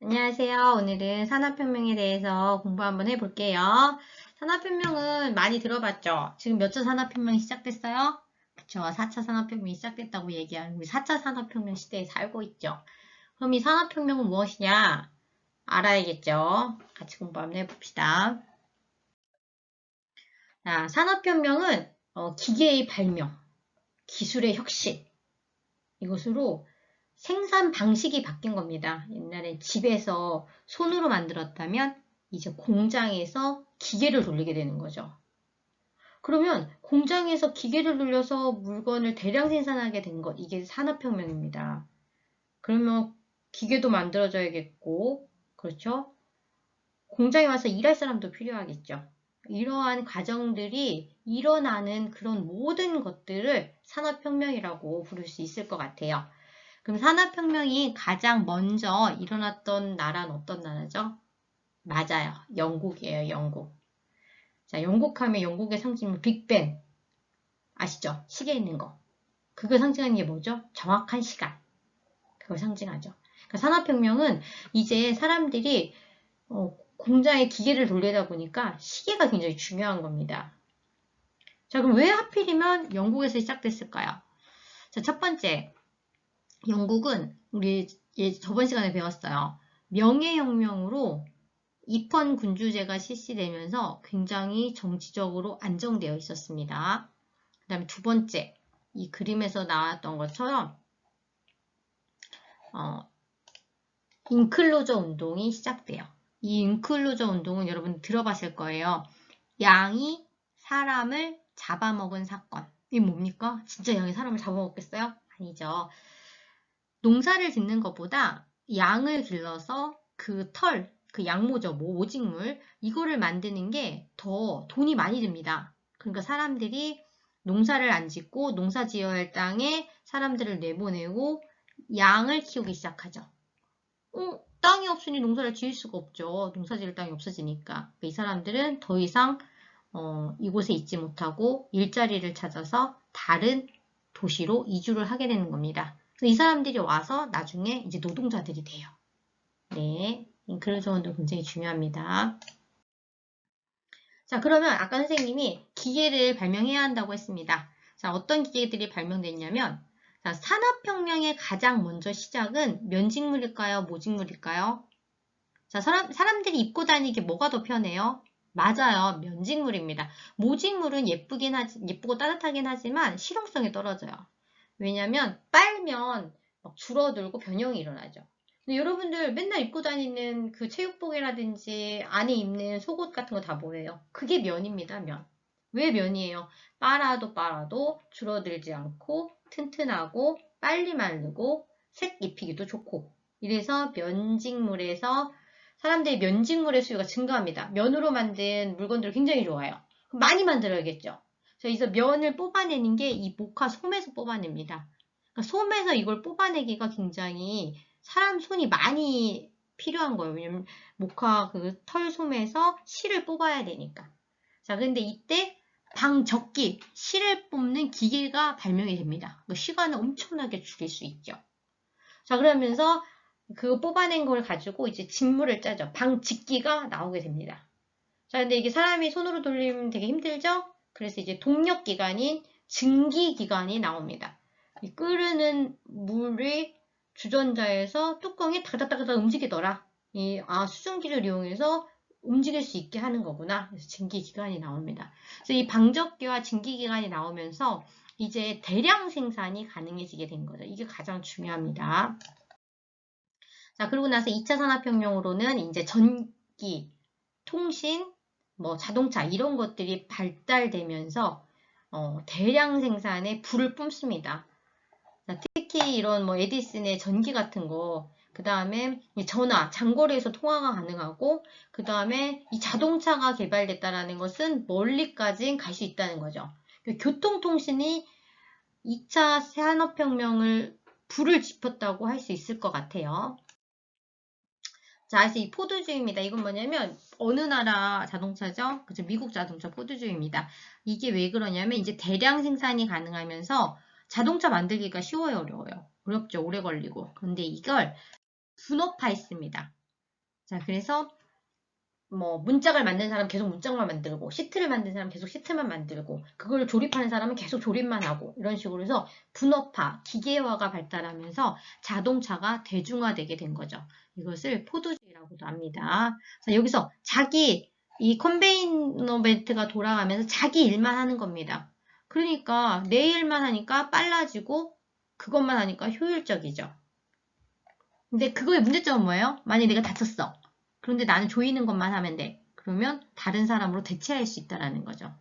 안녕하세요. 오늘은 산업혁명에 대해서 공부 한번 해볼게요. 산업혁명은 많이 들어봤죠? 지금 몇 차 산업혁명이 시작됐어요? 그쵸. 4차 산업혁명이 시작됐다고 얘기하는 우리 4차 산업혁명 시대에 살고 있죠. 그럼 이 산업혁명은 무엇이냐? 알아야겠죠? 같이 공부 한번 해봅시다. 자, 산업혁명은 어, 기계의 발명, 기술의 혁신, 이것으로 생산 방식이 바뀐 겁니다. 옛날에 집에서 손으로 만들었다면 이제 공장에서 기계를 돌리게 되는 거죠. 그러면 공장에서 기계를 돌려서 물건을 대량 생산하게 된 것, 이게 산업혁명입니다. 그러면 기계도 만들어져야겠고, 그렇죠? 공장에 와서 일할 사람도 필요하겠죠. 이러한 과정들이 일어나는 그런 모든 것들을 산업혁명이라고 부를 수 있을 것 같아요. 그럼 산업혁명이 가장 먼저 일어났던 나라는 어떤 나라죠? 맞아요. 영국이에요. 영국. 자, 영국 하면 영국의 상징은 빅뱅. 아시죠? 시계 있는 거. 그걸 상징하는 게 뭐죠? 정확한 시간. 그걸 상징하죠. 그러니까 산업혁명은 이제 사람들이 어, 공장에 기계를 돌리다 보니까 시계가 굉장히 중요한 겁니다. 자, 그럼 왜 하필이면 영국에서 시작됐을까요? 자, 첫 번째, 영국은 우리 저번 시간에 배웠어요. 명예혁명으로 입헌 군주제가 실시되면서 굉장히 정치적으로 안정되어 있었습니다. 그 다음에 두 번째, 이 그림에서 나왔던 것처럼 어, 인클로저 운동이 시작돼요. 이 인클로저 운동은 여러분 들어봤을 거예요. 양이 사람을 잡아먹은 사건. 이게 뭡니까? 진짜 양이 사람을 잡아먹겠어요? 아니죠. 농사를 짓는 것보다 양을 길러서 그 털, 그 양모죠, 뭐 오직물 이거를 만드는 게 더 돈이 많이 듭니다. 그러니까 사람들이 농사를 안 짓고 농사 지어야 할 땅에 사람들을 내보내고 양을 키우기 시작하죠. 어, 땅이 없으니 농사를 지을 수가 없죠. 농사 지을 땅이 없어지니까. 그러니까 이 사람들은 더 이상 어, 이곳에 있지 못하고 일자리를 찾아서 다른 도시로 이주를 하게 되는 겁니다. 이 사람들이 와서 나중에 이제 노동자들이 돼요. 네, 인클루전도 굉장히 중요합니다. 자, 그러면 아까 선생님이 기계를 발명해야 한다고 했습니다. 자, 어떤 기계들이 발명됐냐면 자, 산업혁명의 가장 먼저 시작은 면직물일까요? 모직물일까요? 자, 사람, 사람들이 입고 다니기 뭐가 더 편해요? 맞아요. 면직물입니다. 모직물은 예쁘긴 하지, 예쁘고 따뜻하긴 하지만 실용성이 떨어져요. 왜냐면 빨면 막 줄어들고 변형이 일어나죠. 근데 여러분들 맨날 입고 다니는 그 체육복이라든지 안에 입는 속옷 같은 거 다 뭐예요? 그게 면입니다, 면. 왜 면이에요? 빨아도 빨아도 줄어들지 않고 튼튼하고 빨리 마르고 색 입히기도 좋고 이래서 면직물에서 사람들이 면직물의 수요가 증가합니다. 면으로 만든 물건들 굉장히 좋아요. 많이 만들어야겠죠. 그래서 면을 뽑아내는 게 이 모카 솜에서 뽑아냅니다. 그러니까 솜에서 이걸 뽑아내기가 굉장히 사람 손이 많이 필요한 거예요. 왜냐면 모카 그 털솜에서 실을 뽑아야 되니까. 자, 근데 이때 방적기, 실을 뽑는 기계가 발명이 됩니다. 그 시간을 엄청나게 줄일 수 있죠. 자, 그러면서 그 뽑아낸 걸 가지고 이제 직물을 짜죠. 방직기가 나오게 됩니다. 자, 근데 이게 사람이 손으로 돌리면 되게 힘들죠? 그래서 이제 동력 기관인 증기 기관이 나옵니다. 끓는 물의 주전자에서 뚜껑이 다다다다 움직이더라. 이, 아, 수증기를 이용해서 움직일 수 있게 하는 거구나. 그래서 증기 기관이 나옵니다. 그래서 이 방적기와 증기 기관이 나오면서 이제 대량 생산이 가능해지게 된 거죠. 이게 가장 중요합니다. 자, 그리고 나서 2차 산업혁명으로는 이제 전기, 통신, 뭐 자동차 이런 것들이 발달되면서 어, 대량 생산에 불을 뿜습니다. 자, 특히 이런 뭐 에디슨의 전기 같은 거, 그 다음에 전화, 장거리에서 통화가 가능하고, 그 다음에 이 자동차가 개발됐다는 것은 멀리까지 갈 수 있다는 거죠. 그 교통통신이 2차 산업혁명을 불을 지폈다고 할 수 있을 것 같아요. 자, 그래서 이 포드주의입니다. 이건 뭐냐면 어느 나라 자동차죠? 그죠? 미국 자동차 포드주의입니다. 이게 왜 그러냐면 이제 대량 생산이 가능하면서 자동차 만들기가 쉬워요, 어려워요? 어렵죠, 오래 걸리고. 그런데 이걸 분업화했습니다. 자, 그래서 뭐 문짝을 만든 사람 계속 문짝만 만들고 시트를 만든 사람 계속 시트만 만들고 그걸 조립하는 사람은 계속 조립만 하고 이런 식으로 해서 분업화, 기계화가 발달하면서 자동차가 대중화되게 된 거죠. 이것을 포도주의라고도 합니다. 자, 여기서 자기 이 컨베이너 벨트가 돌아가면서 자기 일만 하는 겁니다. 그러니까 내 일만 하니까 빨라지고 그것만 하니까 효율적이죠. 근데 그거의 문제점은 뭐예요? 만약에 내가 다쳤어. 그런데 나는 조이는 것만 하면 돼. 그러면 다른 사람으로 대체할 수 있다라는 거죠.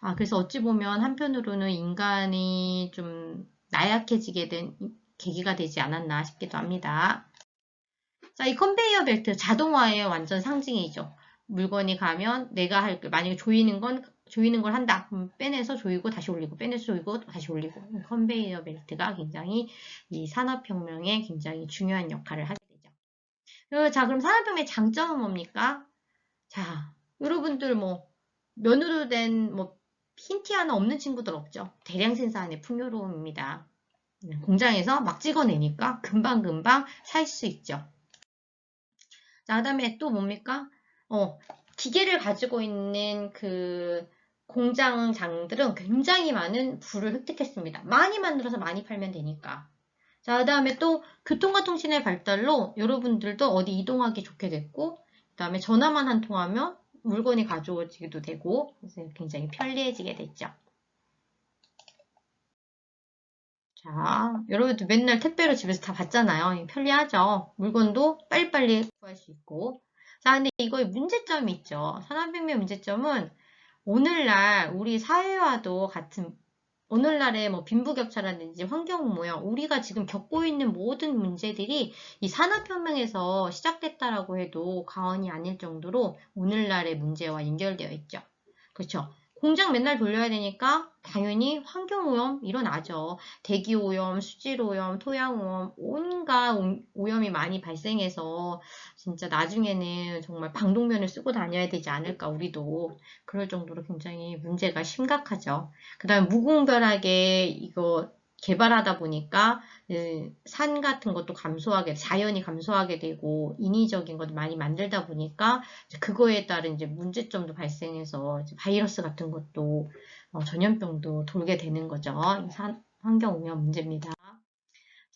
아, 그래서 어찌 보면 한편으로는 인간이 좀 나약해지게 된 계기가 되지 않았나 싶기도 합니다. 자, 이 컨베이어 벨트 자동화의 완전 상징이죠. 물건이 가면 내가 할, 만약에 조이는 건, 조이는 걸 한다. 그럼 빼내서 조이고 다시 올리고, 빼내서 조이고 다시 올리고. 컨베이어 벨트가 굉장히 이 산업혁명에 굉장히 중요한 역할을 하게 되죠. 어, 자, 그럼 산업혁명의 장점은 뭡니까? 자, 여러분들 뭐, 면으로 된 뭐, 힌트 하나 없는 친구들 없죠? 대량 생산의 풍요로움입니다. 공장에서 막 찍어내니까 금방금방 살 수 있죠. 자, 그 다음에 또 뭡니까? 어, 기계를 가지고 있는 그 공장장들은 굉장히 많은 부를 획득했습니다. 많이 만들어서 많이 팔면 되니까. 자, 그 다음에 또 교통과 통신의 발달로 여러분들도 어디 이동하기 좋게 됐고, 그 다음에 전화만 한 통하면 물건이 가져오지도 되고, 굉장히 편리해지게 됐죠. 자, 여러분들 맨날 택배로 집에서 다 받잖아요. 편리하죠. 물건도 빨리빨리 구할 수 있고. 자, 근데 이거의 문제점이 있죠. 산업혁명 문제점은 오늘날 우리 사회와도 같은 오늘날의 뭐 빈부격차라든지 환경오염, 우리가 지금 겪고 있는 모든 문제들이 이 산업혁명에서 시작됐다라고 해도 과언이 아닐 정도로 오늘날의 문제와 연결되어 있죠. 그렇죠? 공장 맨날 돌려야 되니까 당연히 환경오염 일어나죠. 대기오염, 수질오염, 토양오염, 온갖 오염이 많이 발생해서 진짜 나중에는 정말 방독면을 쓰고 다녀야 되지 않을까 우리도 그럴 정도로 굉장히 문제가 심각하죠. 그 다음에 무공별하게 이거 개발하다 보니까 그산 같은 것도 감소하게 자연이 감소하게 되고 인위적인 것도 많이 만들다 보니까 그거에 따른 이제 문제점도 발생해서 바이러스 같은 것도 어, 전염병도 돌게 되는 거죠. 환경 오염 문제입니다.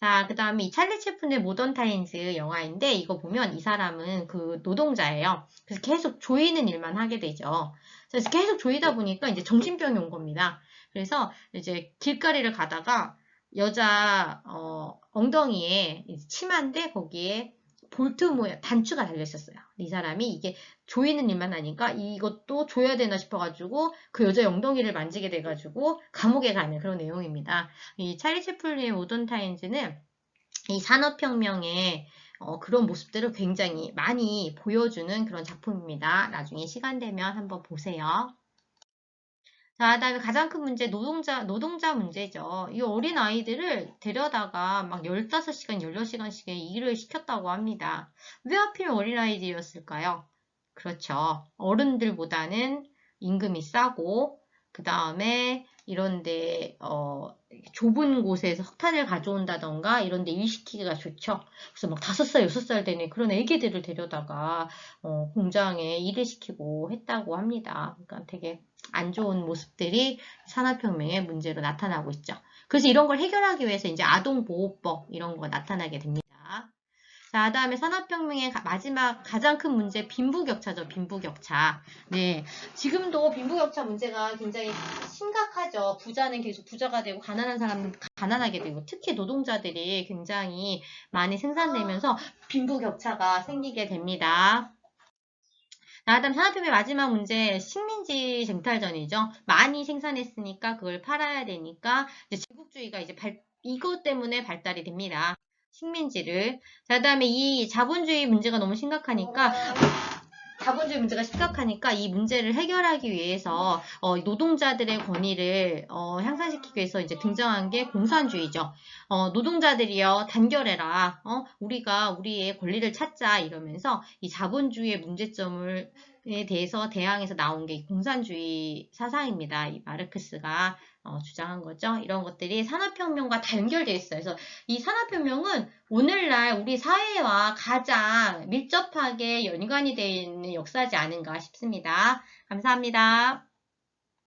자, 그 다음에 이 찰리 채플의 모던 타임즈 영화인데 이거 보면 이 사람은 그 노동자예요. 그래서 계속 조이는 일만 하게 되죠. 그래서 계속 조이다 보니까 이제 정신병이 온 겁니다. 그래서 이제 길거리를 가다가 여자 어, 엉덩이에 치마인데 거기에 볼트 모양 단추가 달려 있었어요. 이 사람이 이게 조이는 일만 하니까 이것도 조여야 되나 싶어가지고 그 여자 엉덩이를 만지게 돼가지고 감옥에 가는 그런 내용입니다. 이 찰리 채플리의 모던 타임즈는 이 산업혁명의 어, 그런 모습들을 굉장히 많이 보여주는 그런 작품입니다. 나중에 시간 되면 한번 보세요. 자, 그다음에 가장 큰 문제 노동자 노동자 문제죠. 이 어린 아이들을 데려다가 막 15시간, 16시간씩의 일을 시켰다고 합니다. 왜 하필 어린 아이들이었을까요? 그렇죠. 어른들보다는 임금이 싸고 그 다음에 이런데 어, 좁은 곳에서 석탄을 가져온다던가 이런데 일시키기가 좋죠. 그래서 막 다섯 살, 여섯 살 되는 그런 애기들을 데려다가 어, 공장에 일을 시키고 했다고 합니다. 그러니까 되게 안 좋은 모습들이 산업혁명의 문제로 나타나고 있죠. 그래서 이런 걸 해결하기 위해서 이제 아동보호법 이런 거 나타나게 됩니다. 자, 다음에 산업혁명의 마지막 가장 큰 문제 빈부격차죠. 빈부격차. 네, 지금도 빈부격차 문제가 굉장히 심각하죠. 부자는 계속 부자가 되고 가난한 사람은 가난하게 되고 특히 노동자들이 굉장히 많이 생산되면서 빈부격차가 생기게 됩니다. 자, 다음 산업혁명의 마지막 문제 식민지 쟁탈전이죠. 많이 생산했으니까 그걸 팔아야 되니까 이제 제국주의가 이제 발, 이것 때문에 발달이 됩니다. 식민지를. 자, 그 다음에 이 자본주의 문제가 너무 심각하니까 자본주의 문제가 심각하니까 이 문제를 해결하기 위해서 어, 노동자들의 권위를 어, 향상시키기 위해서 이제 등장한 게 공산주의죠. 어, 노동자들이여 단결해라. 어, 우리가 우리의 권리를 찾자 이러면서 이 자본주의의 문제점을 대해서 대항해서 나온 게 공산주의 사상입니다. 이 마르크스가 어, 주장한 거죠. 이런 것들이 산업혁명과 다 연결되어 있어요. 그래서 이 산업혁명은 오늘날 우리 사회와 가장 밀접하게 연관이 되어 있는 역사지 않은가 싶습니다. 감사합니다.